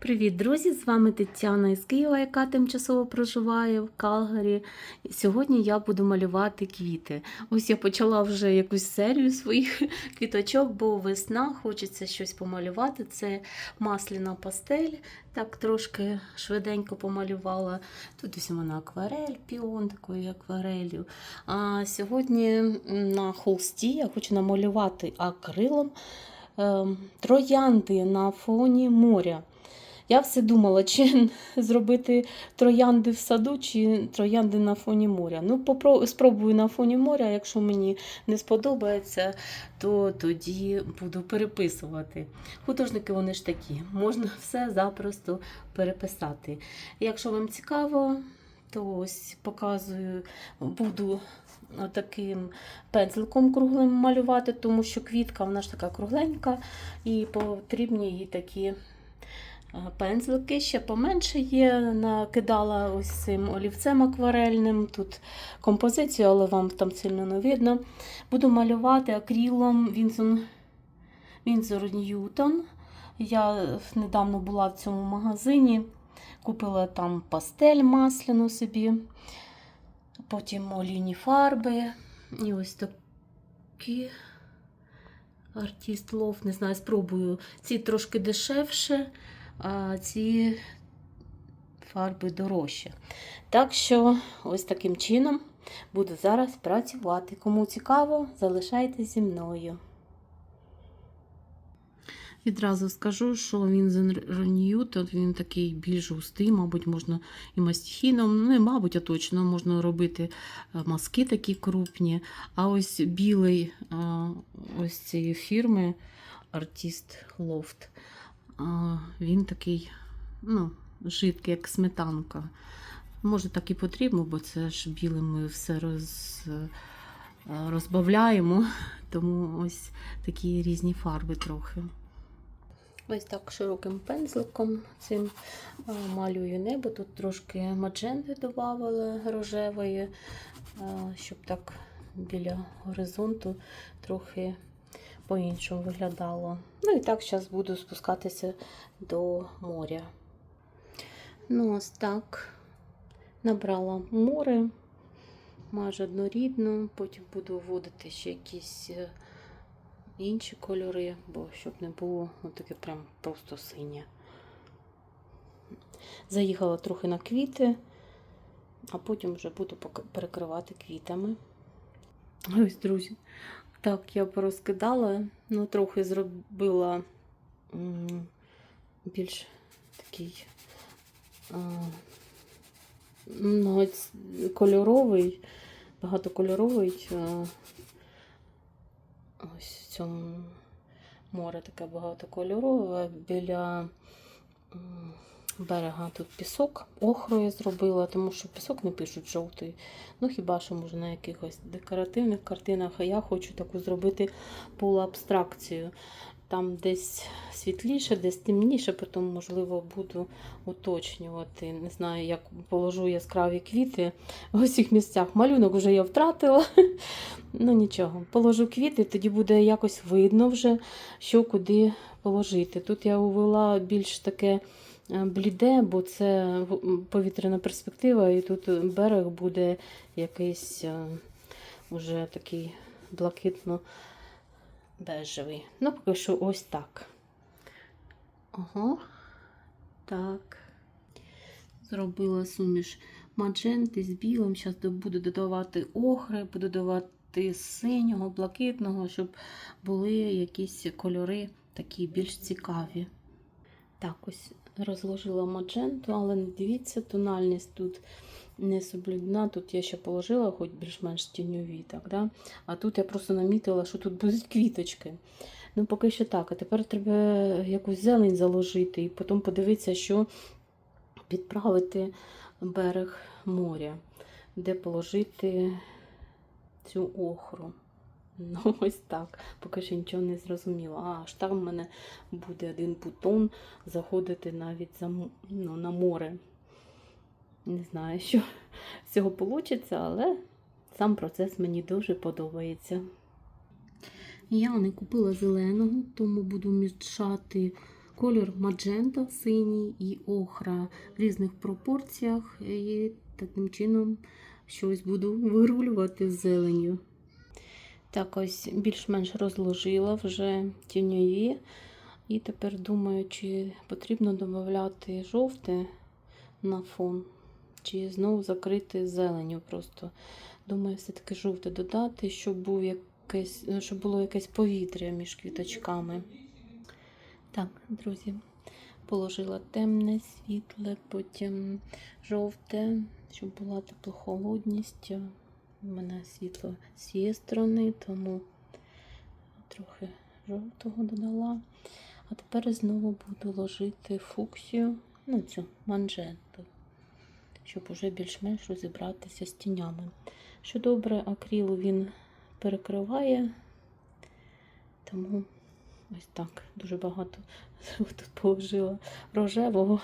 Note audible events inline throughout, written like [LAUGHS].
Привіт, друзі! З вами Тетяна із Києва, яка тимчасово проживає в Калгарі. Сьогодні я буду малювати квіти. Ось я почала вже якусь серію своїх [LAUGHS] квіточок, бо весна, хочеться щось помалювати. Це масляна пастель. Так трошки швиденько помалювала. Тут ось у мене акварель, піон такою акварелью. А сьогодні на холсті я хочу намалювати акрилом ем, троянди на фоні моря. Я все думала, чи [LAUGHS] зробити троянди в саду, чи троянди на фоні моря. Ну, спробую на фоні моря, якщо мені не сподобається, то тоді буду переписувати. Художники вони ж такі, можна [LAUGHS] все запросто переписати. Якщо вам цікаво, то ось показую, буду таким пензликом круглим малювати, тому що квітка вона ж така кругленька, і потрібні їй такі. Е, Пензлики ще поменше є, накидала ось цим олівцем акварельним. Тут композицію, але вам там сильно не видно. Буду малювати акрилом Вінзор Ньютон. Я недавно була в цьому магазині, купила там пастель масляну собі, потім олійні фарби. І ось такі артіст лов, не знаю, спробую. Ці трошки дешевше ці фарби дорожче. Так що, ось таким чином буду зараз працювати. Кому цікаво, залишайтеся зі мною. Відразу скажу, що він з Ньютон, він такий більш густий, мабуть, можна і мастихіном, ну не мабуть, а точно можна робити е, маски такі крупні. А ось білий е, ось цієї фірми Artist Loft. Він такий, ну, жидкий, як сметанка. Може, так і потрібно, бо це ж білим ми все роз, е, розбавляємо, [LAUGHS] тому ось такі різні фарби трохи. Ось так широким пензликом цим малюю небо. Тут трошки мадженти додавали рожевої, щоб так біля горизонту трохи по-іншому виглядало. Ну і так зараз буду спускатися до моря. Ну, ось так. Набрала море, майже однорідно, потім буду вводити ще якісь е, інші кольори, бо щоб не було ну, таке прям просто синє. Заїхала трохи на квіти, а потім вже буду перекривати квітами. Ось, друзі, так, я порозкидала, ну, трохи зробила більш такий ну, кольоровий, багатокольоровий. Ось в цьому море таке багатокольорове. Біля берега тут пісок, охрою зробила, тому що пісок не пишуть жовтий. Ну хіба що може на якихось декоративних картинах, а я хочу таку зробити полуабстракцію. Там десь світліше, десь темніше, потім, можливо, буду уточнювати. Не знаю, як положу яскраві квіти в усіх місцях. Малюнок вже я втратила. [LAUGHS] Ну нічого, положу квіти, тоді буде якось видно вже, що куди положити. Тут я увела більш таке е, бліде, бо це повітряна перспектива, і тут берег буде якийсь е, уже такий блакитно-бежевий. Ну, поки що ось так. Ого, так. Зробила суміш мадженти з білим. Зараз буду додавати охри, буду додавати синього, блакитного, щоб були якісь кольори такі більш цікаві. Так, ось розложила мадженту, але не дивіться, тональність тут не соблюдна. Тут я ще положила, хоч більш-менш тіньові, так, да? а тут я просто намітила, що тут будуть квіточки. Ну, поки що так. А тепер треба якусь зелень заложити і потім подивитися, що підправити берег моря, де положити цю охру. Ну, [LAUGHS] ось так. Поки що нічого не зрозуміло. А, там в мене буде один бутон заходити навіть за, ну, на море. Не знаю, [LAUGHS] що з цього вийде, але сам процес мені дуже подобається. Я не купила зеленого, тому буду мішати Колір маджента синій і охра в різних пропорціях. І таким чином щось буду вирулювати з зеленю. Так, ось більш-менш розложила вже тіньові. І тепер думаю, чи потрібно додати жовте на фон, чи знову закрити зеленю. Просто думаю, все-таки жовте додати, щоб, був якесь, щоб було якесь повітря між квіточками. Так, друзі, положила темне, світле, потім жовте, щоб була теплохолодність. У мене світло з цієї сторони, тому трохи жовтого додала. А тепер знову буду ложити фуксію, ну цю манжету, щоб уже більш-менш розібратися з тінями. Що добре, акрилу він перекриває, тому ось так дуже багато [LAUGHS] тут положила рожевого.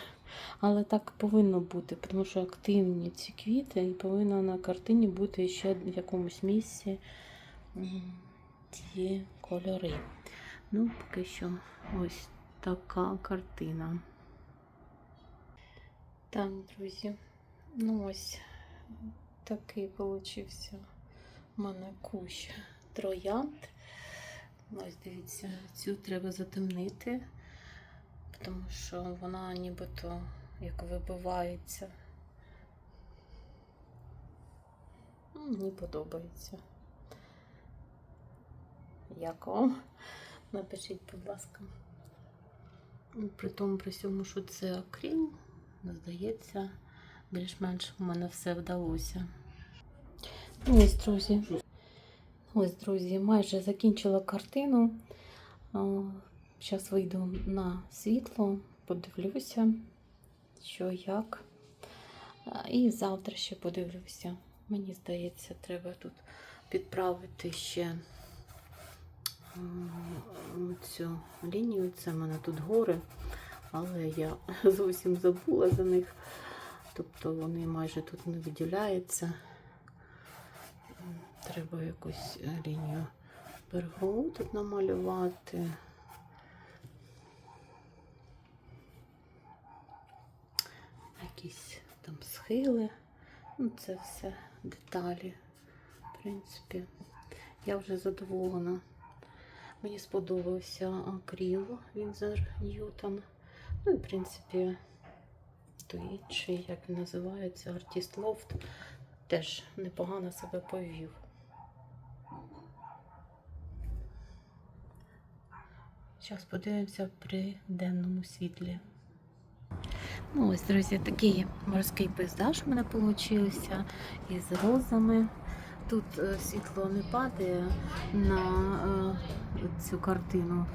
Але так повинно бути, тому що активні ці квіти, і повинна на картині бути ще в якомусь місці ті кольори. Ну, поки що ось така картина. Так, друзі, ну ось такий получився у мене кущ троянд. Ось дивіться, цю треба затемнити, тому що вона нібито як вибивається. Ну, Мені подобається. Як вам? Напишіть, будь ласка. При тому, при всьому, що це акрил, здається, більш-менш у мене все вдалося. Ну, ось, друзі. Ось, друзі, майже закінчила картину. Зараз вийду на світло, подивлюся, що як. І завтра ще подивлюся. Мені здається, треба тут підправити ще цю лінію. Це в мене тут гори, але я [LAUGHS] зовсім забула за них. Тобто вони майже тут не виділяються. Треба якусь е, лінію берегову тут намалювати. Якісь там схили. Ну, це все деталі. В принципі, я вже задоволена. Мені сподобався акрил Вінзер Ньютон. Ну і, в принципі, той інший, як він називається, Артіст Лофт, теж непогано себе повів. Зараз подивимося при денному світлі. Ну, ось, друзі, такий морський пейзаж у мене вийшов із розами. Тут е, світло не падає на е, цю картину,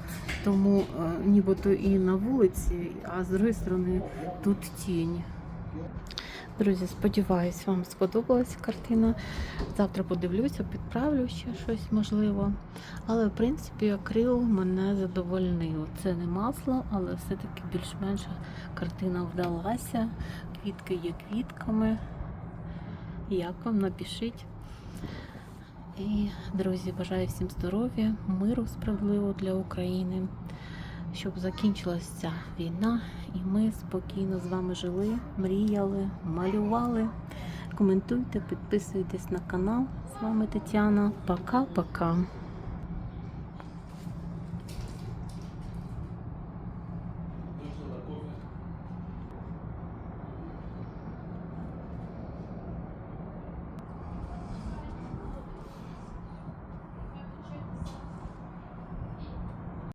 тому е, нібито і на вулиці, а з другої сторони тут тінь. Друзі, сподіваюсь, вам сподобалася картина. Завтра подивлюся, підправлю ще щось можливо. Але, в принципі, акрил мене задовольнив. Це не масло, але все-таки більш-менш картина вдалася. Квітки є квітками. Як вам напишіть. І, друзі, бажаю всім здоров'я, миру справедливо для України, щоб закінчилася ця війна, і ми спокійно з вами жили, мріяли, малювали. Коментуйте, підписуйтесь на канал. З вами Тетяна. Пока-пока.